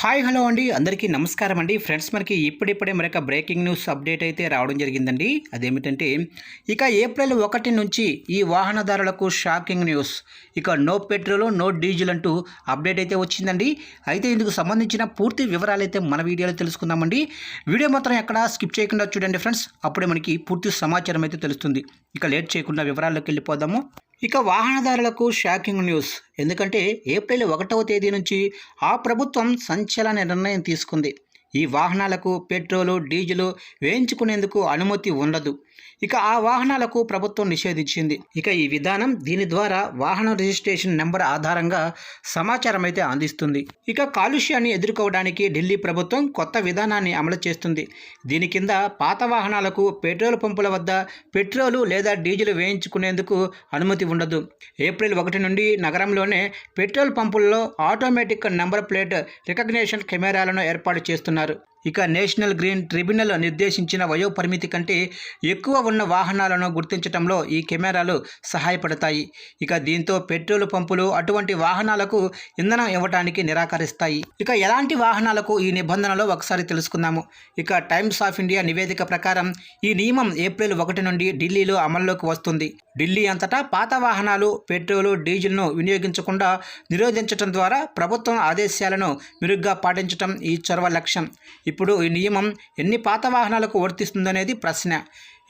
Hi hello అండి. అందరికీ నమస్కారం అండి. ఫ్రెండ్స్ మనకి ఇప్పుడిప్పుడే మరొక బ్రేకింగ్ న్యూస్ అప్డేట్ అయితే రావడం జరిగిందండి. అదేమిటంటే ఇక ఏప్రిల్ ఒకటి నుంచి ఈ వాహనదారులకు షాకింగ్ న్యూస్. ఇక నో పెట్రోల్ నో డీజిల్ అంటూ అప్డేట్ అయితే వచ్చిందండి. అయితే ఇందుకు సంబంధించిన పూర్తి వివరాలు అయితే మన వీడియోలో తెలుసుకుందామండి. వీడియో మాత్రం ఎక్కడ స్కిప్ చేయకుండా చూడండి ఫ్రెండ్స్. అప్పుడే మనకి పూర్తి సమాచారం అయితే తెలుస్తుంది. ఇక లేట్ చేయకుండా వివరాల్లోకి వెళ్ళిపోదాము. ఇక వాహనదారులకు షాకింగ్ న్యూస్. ఎందుకంటే ఏప్రిల్ ఒకటవ తేదీ నుంచి ఆ ప్రభుత్వం సంచలన నిర్ణయం తీసుకుంది. ఈ వాహనాలకు పెట్రోలు డీజిల్ వేయించుకునేందుకు అనుమతి ఉండదు. ఇక ఆ వాహనాలకు ప్రభుత్వం నిషేధించింది. ఇక ఈ విధానం దీని ద్వారా వాహన రిజిస్ట్రేషన్ నెంబర్ ఆధారంగా సమాచారం అయితే అందిస్తుంది. ఇక కాలుష్యాన్ని ఎదుర్కోవడానికి ఢిల్లీ ప్రభుత్వం కొత్త విధానాన్ని అమలు చేస్తుంది. దీని కింద పాత వాహనాలకు పెట్రోల్ పంపుల వద్ద పెట్రోలు లేదా డీజిల్ వేయించుకునేందుకు అనుమతి ఉండదు. ఏప్రిల్ ఒకటి నుండి నగరంలోనే పెట్రోల్ పంపుల్లో ఆటోమేటిక్ నెంబర్ ప్లేట్ రికగ్నేషన్ కెమెరాలను ఏర్పాటు చేస్తున్నారు. ఇక నేషనల్ గ్రీన్ ట్రిబ్యునల్ నిర్దేశించిన వయో పరిమితి కంటే ఎక్కువ ఉన్న వాహనాలను గుర్తించడంలో ఈ కెమెరాలు సహాయపడతాయి. ఇక దీంతో పెట్రోల్ పంపులు అటువంటి వాహనాలకు ఇంధనం ఇవ్వడానికి నిరాకరిస్తాయి. ఇక ఎలాంటి వాహనాలకు ఈ నిబంధనలో ఒకసారి తెలుసుకుందాము. ఇక టైమ్స్ ఆఫ్ ఇండియా నివేదిక ప్రకారం ఈ నియమం ఏప్రిల్ ఒకటి నుండి ఢిల్లీలో అమల్లోకి వస్తుంది. ఢిల్లీ అంతటా పాత వాహనాలు పెట్రోలు డీజిల్ను వినియోగించకుండా నిరోధించడం ద్వారా ప్రభుత్వం ఆదేశాలను మెరుగ్గా పాటించడం ఈ చొరవ లక్ష్యం. ఇప్పుడు ఈ నియమం ఎన్ని పాత వాహనాలకు వర్తిస్తుందనేది ప్రశ్న.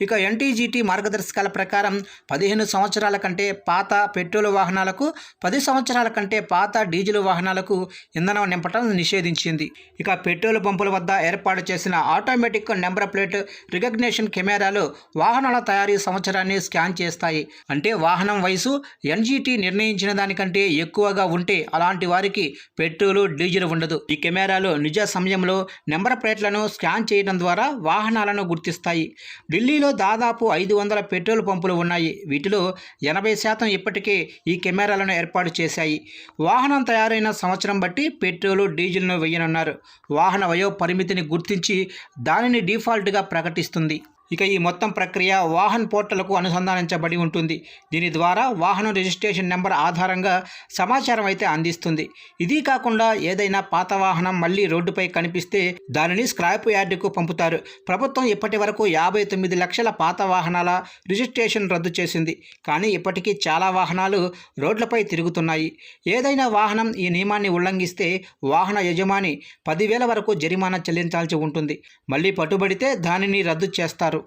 ఇక ఎన్టీజీటీ మార్గదర్శకాల ప్రకారం పదిహేను సంవత్సరాల కంటే పాత పెట్రోల్ వాహనాలకు పది సంవత్సరాల కంటే పాత డీజిల్ వాహనాలకు ఇంధనం నింపటం నిషేధించింది. ఇక పెట్రోల్ పంపుల వద్ద ఏర్పాటు చేసిన ఆటోమేటిక్ నెంబర్ ప్లేట్ రికగ్నేషన్ కెమెరాలు వాహనాల తయారీ సంవత్సరాన్ని స్కాన్ చేస్తాయి. అంటే వాహనం వయసు ఎన్జీటీ నిర్ణయించిన దానికంటే ఎక్కువగా ఉంటే అలాంటి వారికి పెట్రోలు డీజిల్ ఉండదు. ఈ కెమెరాలు నిజ సమయంలో నెంబర్ ప్లేట్లను స్కాన్ చేయడం ద్వారా వాహనాలను గుర్తిస్తాయి. ఢిల్లీలో దాదాపు ఐదు వందల పెట్రోల్ పంపులు ఉన్నాయి. వీటిలో ఎనభై శాతం ఇప్పటికే ఈ కెమెరాలను ఏర్పాటు చేశాయి. వాహనం తయారైన సంవత్సరం బట్టి పెట్రోలు డీజిల్ను వేయనున్నారు. వాహన వయో పరిమితిని గుర్తించి దానిని డిఫాల్ట్గా ప్రకటిస్తుంది. ఇక ఈ మొత్తం ప్రక్రియ వాహన్ పోర్టల్కు అనుసంధానించబడి ఉంటుంది. దీని ద్వారా వాహనం రిజిస్ట్రేషన్ నెంబర్ ఆధారంగా సమాచారం అయితే అందిస్తుంది. ఇది కాకుండా ఏదైనా పాత వాహనం మళ్ళీ రోడ్డుపై కనిపిస్తే దానిని స్క్రాప్ యార్డుకు పంపుతారు. ప్రభుత్వం ఇప్పటి వరకు యాభై తొమ్మిది లక్షల పాత వాహనాల రిజిస్ట్రేషన్ రద్దు చేసింది. కానీ ఇప్పటికీ చాలా వాహనాలు రోడ్లపై తిరుగుతున్నాయి. ఏదైనా వాహనం ఈ నియమాన్ని ఉల్లంఘిస్తే వాహన యజమాని పదివేల వరకు జరిమానా చెల్లించాల్సి ఉంటుంది. మళ్ళీ పట్టుబడితే దానిని రద్దు చేస్తారు.